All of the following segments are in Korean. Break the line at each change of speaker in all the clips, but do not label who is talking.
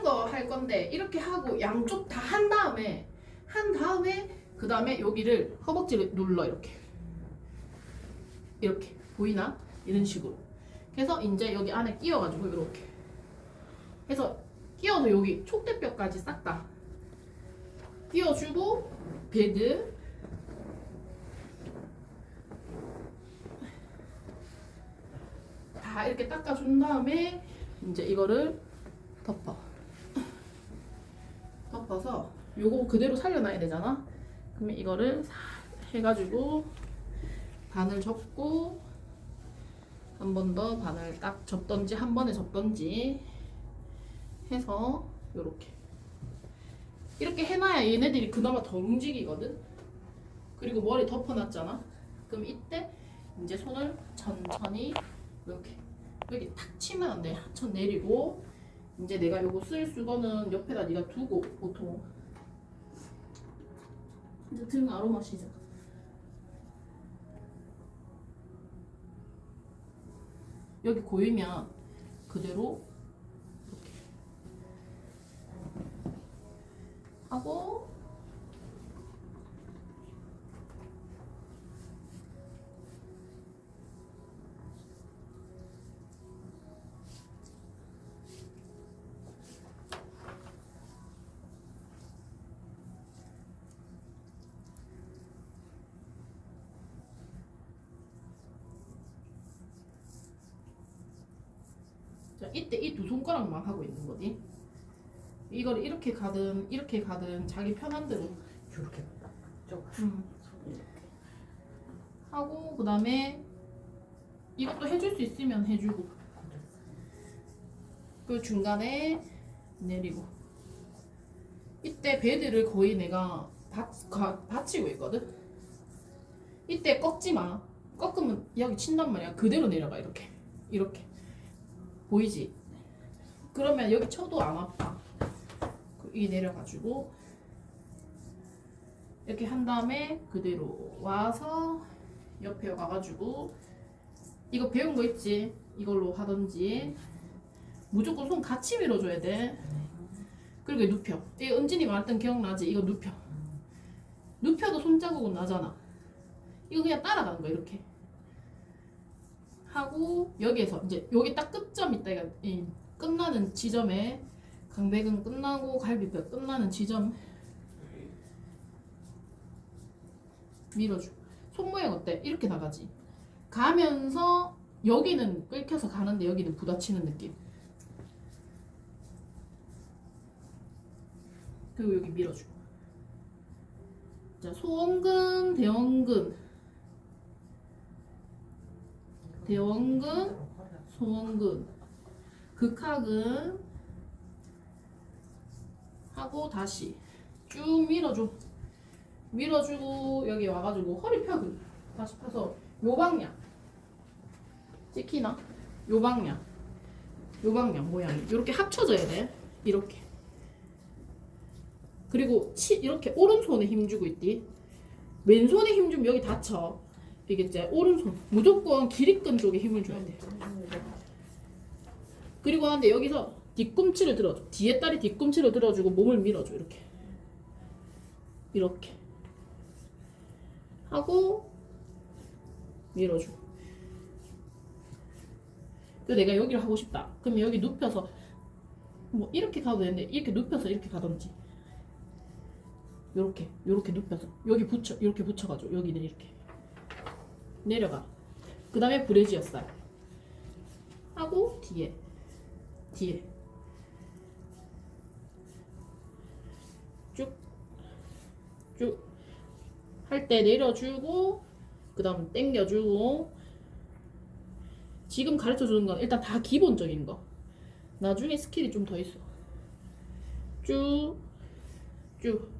큰거할 건데 이렇게 하고 양쪽 다 한 다음에 한 다음에 그 다음에 여기를 허벅지를 눌러 이렇게. 이렇게. 보이나? 이런 식으로. 그래서 이제 여기 안에 끼워가지고 이렇게. 해서 끼워서 여기 촉대뼈까지 싹 다. 끼워주고 베드. 다 이렇게 닦아준 다음에 이제 이거를 덮어 덮어서 요거 그대로 살려놔야 되잖아? 그러면 이거를 싹 해가지고 반을 접고 한 번 더 반을 딱 접던지 한 번에 접던지 해서 요렇게. 이렇게 해놔야 얘네들이 그나마 더 움직이거든? 그리고 머리 덮어놨잖아? 그럼 이때 이제 손을 천천히 이렇게 여기 탁 치면 안 돼. 한천 내리고 이제 내가 요거 쓸 수거는 옆에다 네가 두고 보통 이제 등 아로마 시작. 여기 고이면 그대로 이렇게 하고 자, 이때 이 두 손가락만 하고 있는 거지. 이걸 이렇게 가든 이렇게 가든 자기 편한 대로
이렇게 쭉
음,
손 이렇게
하고 그 다음에 이것도 해줄 수 있으면 해주고 그 중간에 내리고 이때 베드를 거의 내가 받, 가, 받치고 있거든. 이때 꺾지 마. 꺾으면 여기 친단 말이야. 그대로 내려가 이렇게 이렇게 보이지? 그러면 여기 쳐도 안 아파. 이 내려가지고 이렇게 한 다음에 그대로 와서 옆에 와가지고 이거 배운 거 있지? 이걸로 하던지 무조건 손 같이 밀어줘야 돼. 그리고 눕혀. 이 은진이가 말했던 기억나지? 이거 눕혀. 눕혀도 손자국은 나잖아. 이거 그냥 따라가는 거야 이렇게. 하고 여기에서 이제 여기 딱 끝점 있다 이거 이 끝나는 지점에 강백은 끝나고 갈비뼈 끝나는 지점 밀어줘. 손 모양 어때? 이렇게 나가지. 가면서 여기는 끌켜서 가는데 여기는 부딪히는 느낌. 그리고 여기 밀어줘. 자, 소원근, 대원근, 대원근, 소원근, 극하근 하고 다시. 쭉 밀어줘. 밀어주고 여기 와가지고 허리 펴기 다시 펴서 요 방향. 찍히나? 요 방향. 요 방향 모양이. 이렇게 합쳐져야 돼. 이렇게. 그리고 치 이렇게 오른손에 힘 주고 있디. 왼손에 힘 주면 여기 다쳐 이게 이제 오른손 무조건 기립근 쪽에 힘을 줘야 돼. 그리고 하는데 여기서 뒤꿈치를 들어줘. 뒤에 다리 뒤꿈치를 들어주고 몸을 밀어줘 이렇게. 이렇게. 하고 밀어주고 그 내가 여기를 하고 싶다. 그러면 여기 눕혀서 뭐 이렇게 가도 되는데 이렇게 눕혀서 이렇게 가던지. 요렇게 요렇게 눕혀서 여기 붙여 이렇게 붙여가지고 여기는 이렇게 내려가. 그 다음에 브레지어살 하고 뒤에 뒤에. 쭉. 할 때 내려주고 그 다음 당겨주고. 지금 가르쳐 주는 건 일단 다 기본적인 거. 나중에 스킬이 좀 더 있어. 쭉쭉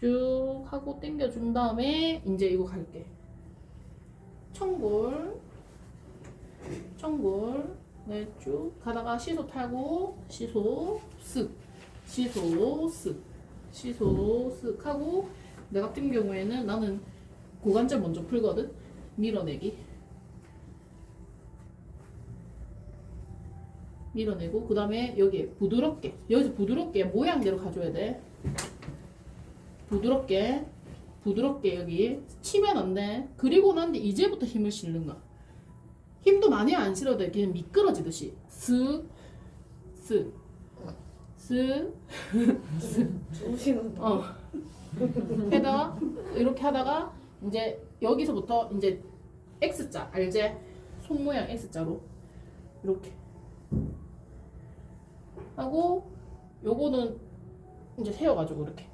쭉 하고 당겨준 다음에 이제 이거 갈게. 청골 청골 네, 쭉 가다가 시소 타고 시소 쓱 시소 쓱 시소 쓱 하고 내 같은 경우에는 나는 고관절 먼저 풀거든. 밀어내기. 밀어내고 그 다음에 여기 부드럽게 여기서 부드럽게 모양대로 가줘야 돼 부드럽게 부드럽게 여기 치면 안 돼. 그리고 난 뒤 이제부터 힘을 실는 거야. 힘도 많이 안 실어도 돼 그냥 미끄러지듯이. 쓱쓱쓱
주무시는 거.
어. 해다가 이렇게 하다가 이제 여기서부터 이제 X자 알제? 손 모양 X자로. 이렇게. 하고 요거는 이제 세워가지고 이렇게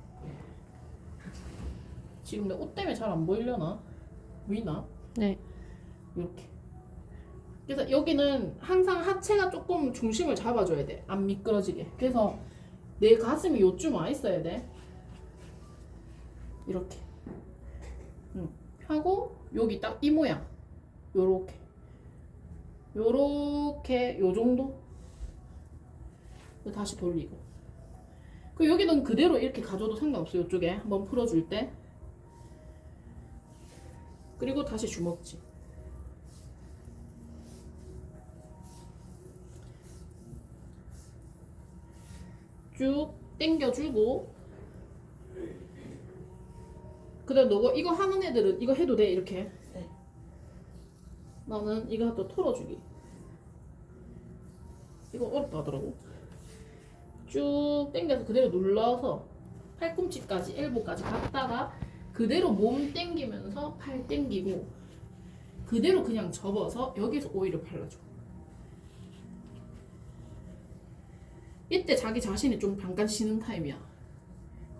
지금 내 옷 때문에 잘 안 보이려나? 보이나?
네.
이렇게 그래서 여기는 항상 하체가 조금 중심을 잡아줘야 돼. 안 미끄러지게. 그래서 내 가슴이 요쯤 와 있어야 돼. 이렇게. 응. 하고 여기 딱 이 모양. 요렇게. 요렇게 요 정도. 다시 돌리고. 그 여기는 그대로 이렇게 가져도 상관없어요. 이쪽에 한번 풀어줄 때. 그리고 다시 주먹질. 쭉 당겨주고 그 다음 너가 이거 하는 애들은 이거 해도 돼 이렇게
네.
나는 이거 또 털어주기 이거 어렵다 하더라고 쭉 당겨서 그대로 눌러서 팔꿈치까지 엘보까지 갔다가 그대로 몸 당기면서 팔 당기고 그대로 그냥 접어서 여기서 오히려 발라줘 이때 자기 자신이 좀 잠깐 쉬는 타임이야.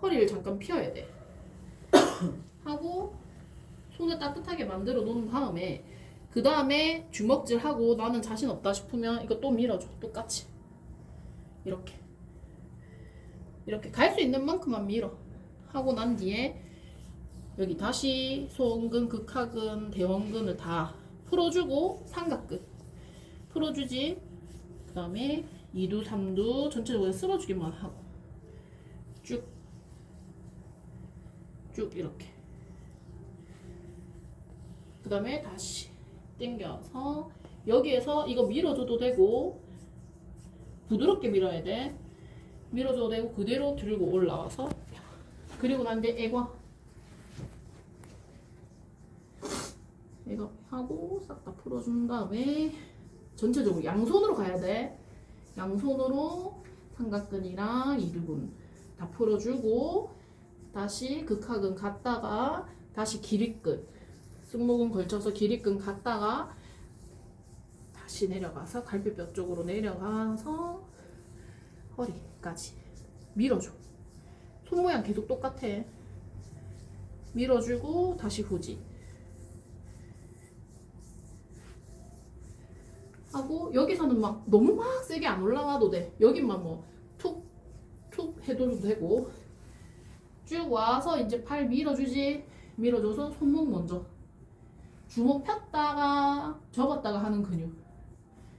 허리를 잠깐 펴야 돼. 하고 손을 따뜻하게 만들어 놓은 다음에 그 다음에 주먹질 하고 나는 자신 없다 싶으면 이거 또 밀어줘. 똑같이 이렇게 이렇게 갈 수 있는 만큼만 밀어. 하고 난 뒤에 여기 다시 소원근, 극하근, 대원근을 다 풀어주고 삼각근 풀어주지. 그 다음에 2두, 3두 전체적으로 쓸어주기만 하고 쭉, 쭉 이렇게. 그 다음에 다시 당겨서 여기에서 이거 밀어줘도 되고 부드럽게 밀어야 돼. 밀어줘도 되고 그대로 들고 올라와서. 그리고 난 뒤에 애과 이거 하고 싹 다 풀어준 다음에 전체적으로 양손으로 가야 돼. 양손으로 삼각근이랑 이두근 다 풀어주고 다시 극하근 갔다가 다시 기립근 승모근 걸쳐서 기립근 갔다가 다시 내려가서 갈비뼈 쪽으로 내려가서 허리까지 밀어줘. 손 모양 계속 똑같아. 밀어주고 다시 후지 하고 여기서는 막 너무 막 세게 안 올라가도 돼. 여기만 뭐 툭툭 해도 되고 쭉 와서 이제 팔 밀어주지. 밀어줘서 손목 먼저 주먹 폈다가 접었다가 하는 근육.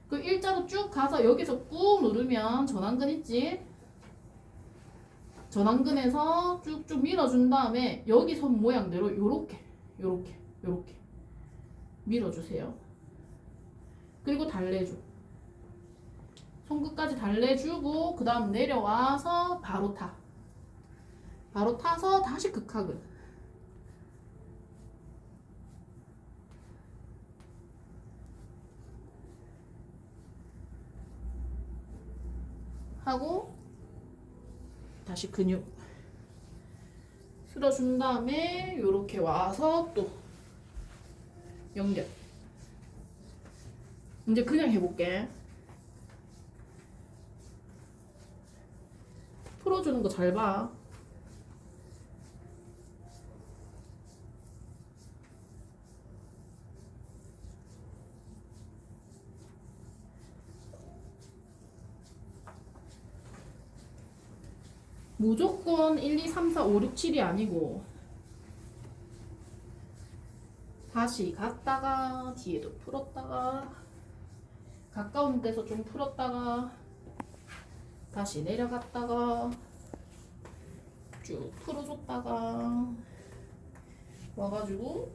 그 일자로 쭉 가서 여기서 꾹 누르면 전완근 있지. 전완근에서 쭉쭉 밀어준 다음에 여기 손 모양대로 요렇게 요렇게 요렇게 밀어주세요. 그리고 달래줘. 손끝까지 달래주고 그 다음 내려와서 바로 타. 바로 타서 다시 극하근. 하고 다시 근육 쓸어준 다음에 이렇게 와서 또 연결. 이제 그냥 해볼게. 풀어주는 거 잘 봐. 무조건 1, 2, 3, 4, 5, 6, 7이 아니고 다시 갔다가 뒤에도 풀었다가 가까운 데서 좀 풀었다가 다시 내려갔다가 쭉 풀어줬다가 와가지고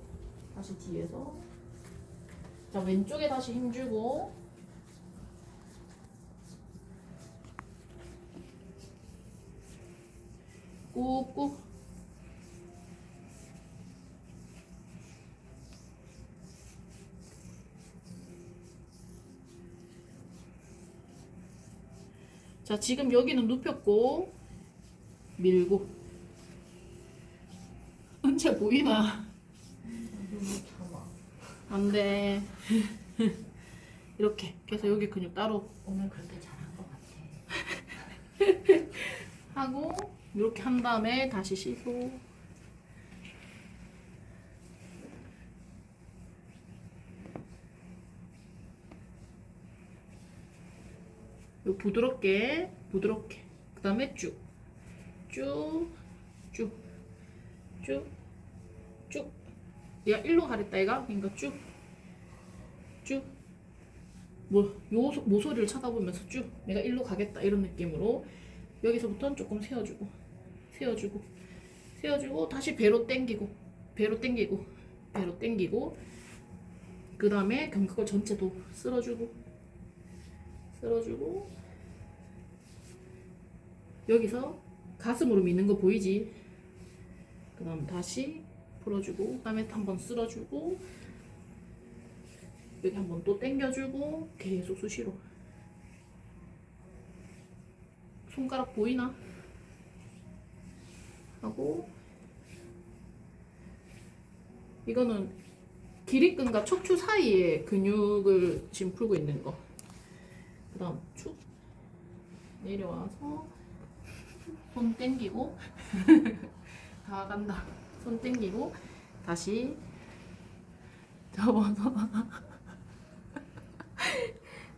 다시 뒤에서 자 왼쪽에 다시 힘주고 꾹꾹 자 지금 여기는 눕혔고 밀고 은채 보이나?
참아.
안돼 이렇게 그래서 여기 근육 따로
오늘 그렇게 잘한 것 같아.
하고 이렇게 한 다음에 다시 씻고 부드럽게 부드럽게. 그 다음에 쭉 쭉 쭉 쭉쭉. 얘가 일로 가랬다 얘가? 그러니까 쭉 쭉. 뭐, 요 소- 모서리를 쳐다보면서 쭉. 내가 일로 가겠다 이런 느낌으로 여기서부터는 조금 세워주고 세워주고 세워주고 다시 배로 당기고 배로 당기고 배로 당기고 그 다음에 견갑골 전체도 쓸어주고 쓸어주고 여기서 가슴으로 미는 거 보이지? 그 다음 다시 풀어주고 그 다음에 한번 쓸어주고 여기 한번 또 당겨주고 계속 수시로 손가락 보이나? 하고 이거는 기립근과 척추 사이에 근육을 지금 풀고 있는 거. 그 다음 쭉 내려와서 손 땡기고. 다 간다. 손 땡기고 다시 접어서.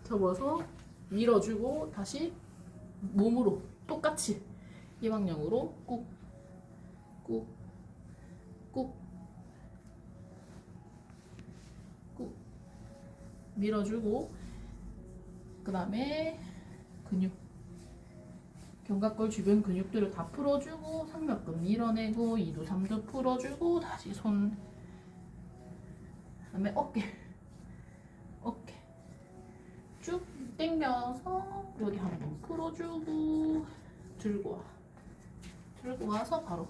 접어서 밀어주고 다시 몸으로 똑같이 이 방향으로 꾹, 꾹, 꾹, 꾹 밀어주고 그 다음에 근육 견갑골 주변 근육들을 다 풀어주고 삼각근 밀어내고 이두 삼두 풀어주고 다시 손 그다음에 어깨 어깨 쭉 당겨서 여기 한번 풀어주고 들고 와 들고 와서 바로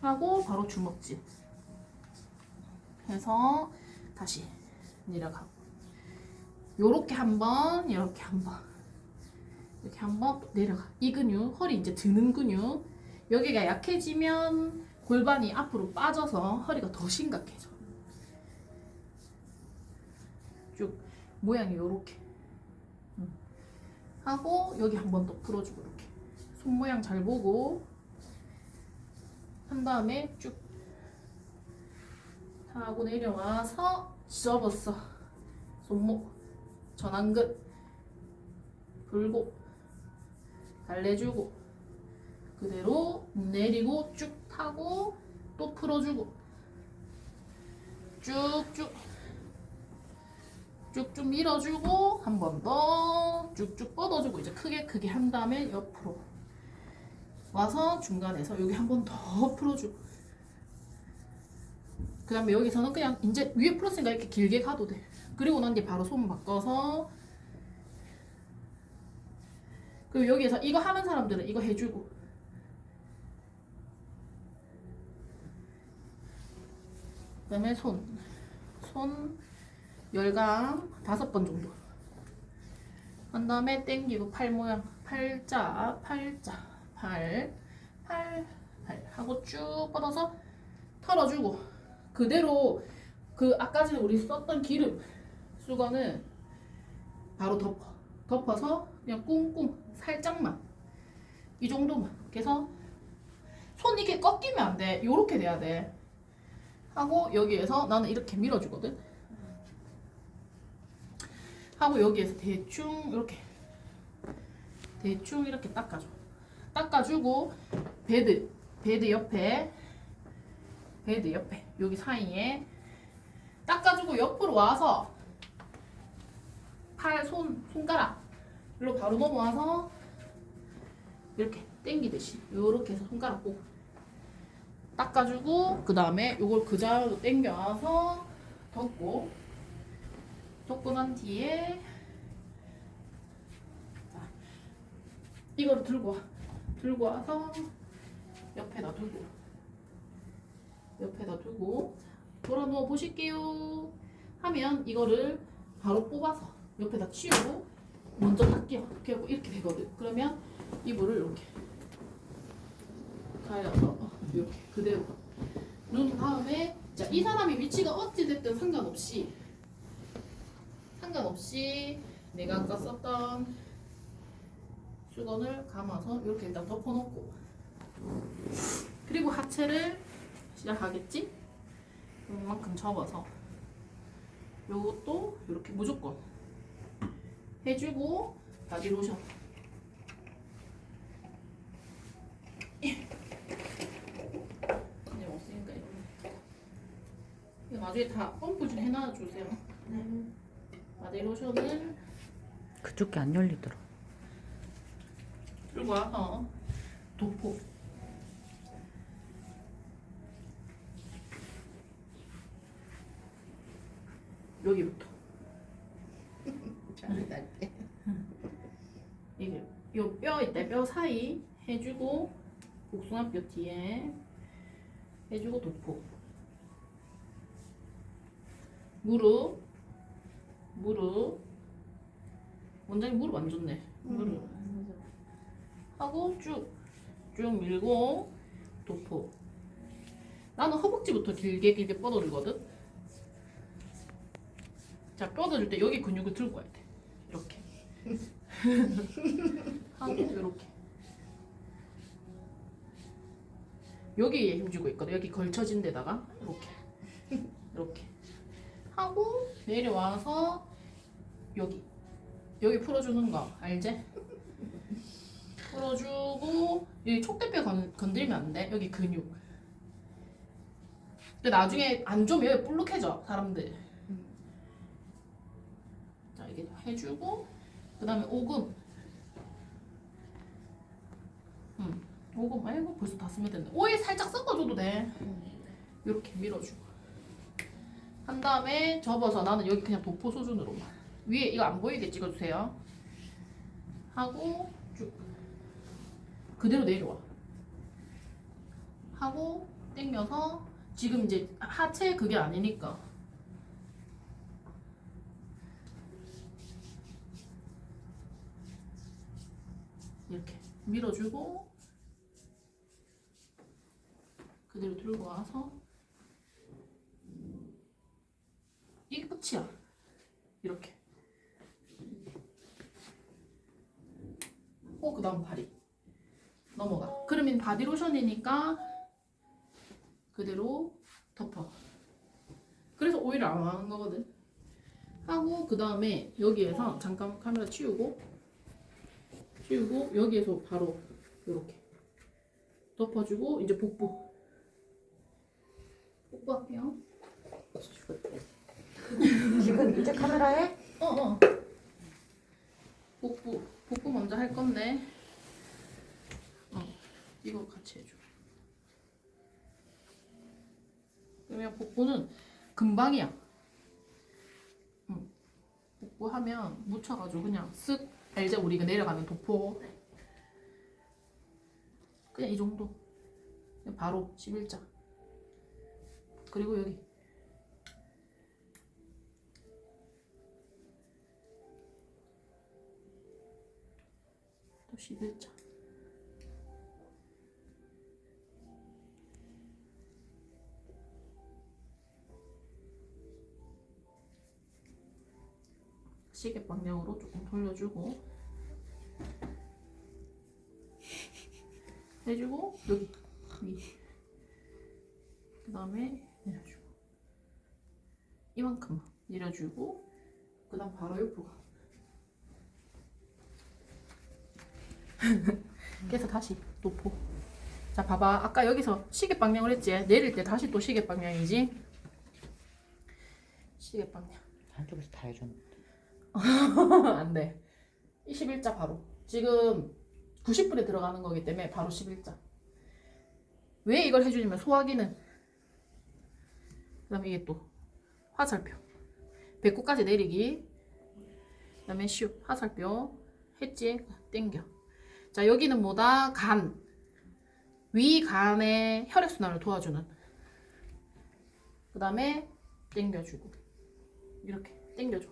하고 바로 주먹질 해서 다시 내려가고. 요렇게 한번 이렇게 한번 이렇게 한번 내려가. 이 근육 허리 이제 드는 근육 여기가 약해지면 골반이 앞으로 빠져서 허리가 더 심각해져. 쭉 모양이 요렇게. 음. 하고 여기 한번 더 풀어주고 이렇게. 손 모양 잘 보고. 한 다음에 쭉. 하고 내려와서 접었어. 손목. 전완근. 불고 달래주고 그대로 내리고 쭉 타고 또 풀어주고 쭉쭉 쭉쭉 밀어주고 한 번 더 쭉쭉 뻗어주고 이제 크게 크게 한 다음에 옆으로 와서 중간에서 여기 한 번 더 풀어주고. 그 다음에 여기서는 그냥 이제 위에 풀었으니까 이렇게 길게 가도 돼. 그리고 난 뒤에 바로 손 바꿔서 그리고 여기에서 이거 하는 사람들은 이거 해주고. 그 다음에 손. 손 열감 다섯 번 정도. 한 다음에 땡기고 팔 모양. 팔자 팔자. 팔 팔, 팔. 하고 쭉 뻗어서 털어주고. 그대로 그 아까 전에 우리 썼던 기름 수건은 바로 덮어. 덮어서 그냥 꿍꿍 살짝만. 이 정도만. 그래서 손 이렇게 꺾이면 안 돼. 요렇게 돼야 돼. 하고 여기에서 나는 이렇게 밀어주거든. 하고 여기에서 대충 이렇게. 대충 이렇게 닦아줘. 닦아주고 베드 베드 옆에 베드 옆에 여기 사이에 닦아주고 옆으로 와서 팔, 손, 손가락 일로 바로 넘어와서 이렇게 당기듯이 요렇게 해서 손가락 꼭 닦아주고 그 다음에 요걸 그 자로 당겨와서 덮고 덮고 난 뒤에 자, 이거를 들고 와. 들고 와서 옆에다 두고 옆에다 두고 돌아 누워 보실게요. 하면 이거를 바로 뽑아서 옆에다 치우고 먼저 닦여 하고 이렇게 되거든. 그러면 이불을 이렇게. 가려서 어, 이렇게. 그대로. 누운 다음에 자 이 사람이 위치가 어찌 됐든 상관없이 상관없이 내가 아까 썼던 수건을 감아서 이렇게 일단 덮어놓고. 그리고 하체를 시작하겠지? 이만큼 접어서. 요것도 이렇게 무조건 해주고 바디 로션. 이제 없으니까 이거. 나중에 다 펌프 좀 해놔주세요.
네.
바디 로션을
그쪽 게 안 열리더라.
들고 와서 도포. 여기부터
잠이 날 때.
이게 요 뼈 있다 뼈 사이 해주고 복숭아뼈 뒤에 해주고 도포. 무릎 무릎. 원장님 무릎 안 좋네. 무릎. 하고 쭉쭉 밀고 도포. 나는 허벅지부터 길게 길게 뻗어주거든. 자 뻗어줄 때 여기 근육을 들고 와야 돼. 이렇게 하고 이렇게 여기에 힘주고 있거든 여기 걸쳐진 데다가 이렇게 이렇게 하고 내려와서 여기 여기 풀어주는 거 알지? 풀어주고 여기 촉대뼈 건, 건들면 안 돼. 여기 근육. 근데 나중에 안 좋으면 여기 볼록해져 사람들. 자 이게 해주고 그 다음에 오금. 음 오금 아이고 벌써 다 쓰면 된다. 오일 살짝 섞어줘도 돼. 이렇게 밀어주고 한 다음에 접어서 나는 여기 그냥 도포 수준으로만 위에 이거 안 보이게 찍어주세요. 하고 쭉 그대로 내려와. 하고 당겨서 지금 이제 하체 그게 아니니까 이렇게 밀어주고 그대로 들고 와서 이게 끝이야. 이렇게. 어, 그 다음 발이. 넘어가. 그러면 바디로션이니까 그대로 덮어. 그래서 오일을 안 하는 거거든. 하고 그 다음에 여기에서 잠깐 카메라 치우고 치우고 여기에서 바로 이렇게 덮어주고 이제 복부 복부할게요.
지금 이제 카메라에?
어 어. 복부 복부 먼저 할 건데. 어 이거 같이 해줘. 그러면 복부는 금방이야. 응. 복부 하면 묻혀가지고 그냥 쓱 알제 우리 가 내려가는 도포. 그냥 이 정도. 그냥 바로 11자. 그리고 여기 또 11자. 시계 방향으로 조금 돌려주고 해주고 여기 위. 그 다음에 내려주고 이만큼만 내려주고 그 다음 바로 옆으로 가. 그래서 다시 높고 자 봐봐 아까 여기서 시계 방향을 했지 내릴 때 다시 또 시계 방향이지 시계 방향
한쪽에서 다 해줬는데.
안돼 21자 바로 지금 90분에 들어가는 거기 때문에 바로 11자 왜 이걸 해주냐면 소화기는 그 다음에 이게 또 화살표 배꼽까지 내리기 그 다음에 슉 화살표 했지 땡겨 자 여기는 뭐다? 간. 위간의 혈액순환을 도와주는. 그 다음에 땡겨주고 이렇게 땡겨줘.